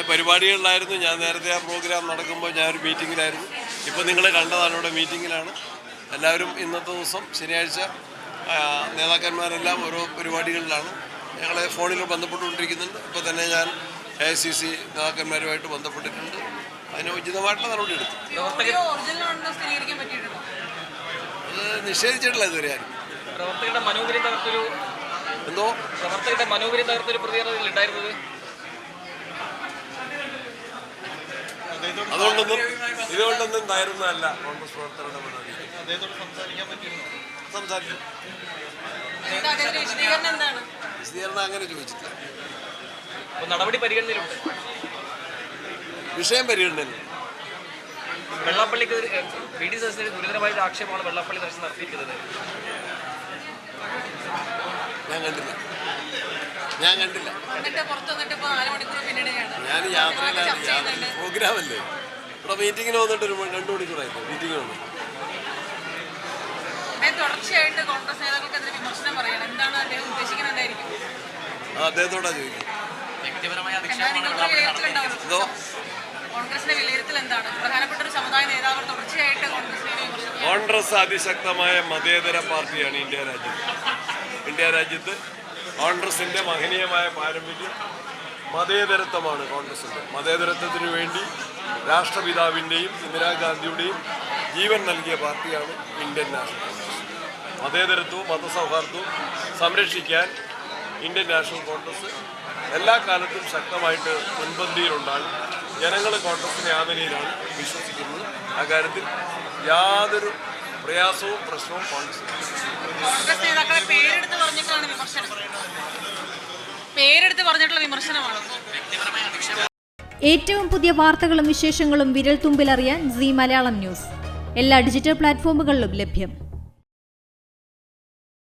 കുറേ പരിപാടികളിലായിരുന്നു. ഞാൻ നേരത്തെ ആ പ്രോഗ്രാം നടക്കുമ്പോൾ ഞാൻ ഒരു മീറ്റിങ്ങിലായിരുന്നു ഇപ്പോൾ നിങ്ങൾ കണ്ടതാണ് ഇവിടെ മീറ്റിങ്ങിലാണ് എല്ലാവരും ഇന്നത്തെ ദിവസം ശനിയാഴ്ച നേതാക്കന്മാരെല്ലാം ഓരോ പരിപാടികളിലാണ്. ഞങ്ങളെ ഫോണിൽ ബന്ധപ്പെട്ടുകൊണ്ടിരിക്കുന്നുണ്ട്. ഇപ്പോൾ തന്നെ ഞാൻ എ ഐ സി സി നേതാക്കന്മാരുമായിട്ട് ബന്ധപ്പെട്ടിട്ടുണ്ട്. അതിന് ഉചിതമായിട്ടുള്ള നടപടി എടുത്തു. അത് നിഷേധിച്ചിട്ടില്ല ഇതുവരെ ആരും. പ്രവർത്തകരുടെ മനോബലം തകർത്തൊരു എന്തോ? പ്രവർത്തകരുടെ മനോഹരി തകർത്തൊരു പ്രതികരണത്തിൽ ഉണ്ടായിരുന്നത് അതുകൊണ്ടൊന്നും ഇതുകൊണ്ടൊന്നും ഉണ്ടായിരുന്നതല്ല കോൺഗ്രസ് പ്രവർത്തകരുടെ മുന്നോട്ട് സംസാരിക്കും വിശദീകരണം അങ്ങനെ ചോദിച്ചിട്ടില്ല. നടപടി പരിഗണനയിലുണ്ട്. വിഷയം പരിഗണനയിൽ വെള്ളാപ്പള്ളിക്ക് വി ഡി സദസ്സിന് ഗുരുതരമായ ഒരു ആക്ഷേപമാണ് വെള്ളാപ്പള്ളി ദർശനം നടത്തിയിരിക്കുന്നത് ഞാൻ കണ്ടില്ല. ഞാൻ കണ്ടില്ല. ഞാൻ യാത്രയിലാണ് പ്രോഗ്രാമല്ലേ? ഇവിടെ മീറ്റിങ്ങിന് വന്നിട്ട് ഒരു രണ്ടു മണിക്കൂറായിരുന്നു മീറ്റിംഗ് വന്നു. തുടർച്ചയായിട്ട് കോൺഗ്രസ് നേതാക്കൾക്കെതിരെ വിമർശനം പറയണം. എന്താണ് അദ്ദേഹം അദ്ദേഹത്തോടാ ചോദിക്കും കോൺഗ്രസിന്റെ വിലയിരുത്തൽ എന്താണ്? പ്രധാനപ്പെട്ട ഒരു സമുദായ നേതാവ് തുടർച്ചയായിട്ട് കോൺഗ്രസിനെ വിമർശിക്കുക കോൺഗ്രസ് അതിശക്തമായ മതേതര പാർട്ടിയാണ് ഇന്ത്യ രാജ്യത്ത്. ഇന്ത്യ രാജ്യത്ത് കോൺഗ്രസിന്റെ മഹനീയമായ പാരമ്പര്യം മതേതരത്വമാണ് കോൺഗ്രസിന്റെ മതേതരത്വത്തിന് വേണ്ടി രാഷ്ട്രപിതാവിന്റെയും ഇന്ദിരാഗാന്ധിയുടെയും ജീവൻ നൽകിയ പാർട്ടിയാണ് ഇന്ത്യൻ നാഷണൽ കോൺഗ്രസ്. മതേതരത്വവും മതസൗഹാർദ്ദവും സംരക്ഷിക്കാൻ ഇന്ത്യൻ നാഷണൽ കോൺഗ്രസ് എല്ലാ കാലത്തും ശക്തമായിട്ട് മുൻപന്തിയിലുണ്ടാകും ജനങ്ങൾ കോൺഗ്രസിനെ ആ വിശ്വസിക്കുന്നത്. അക്കാര്യത്തിൽ കാര്യത്തിൽ യാതൊരു പ്രയാസവും പ്രശ്നവും കോൺഗ്രസ് വിമർശനം. പേരെടുത്ത് പറഞ്ഞിട്ടുള്ള വിമർശനമാണ്? ഏറ്റവും പുതിയ വാർത്തകളും വിശേഷങ്ങളും വിരൽ തുമ്പിലറിയാൻ സി മലയാളം ന്യൂസ്. എല്ലാ ഡിജിറ്റൽ പ്ലാറ്റ്ഫോമുകളിലും ലഭ്യം.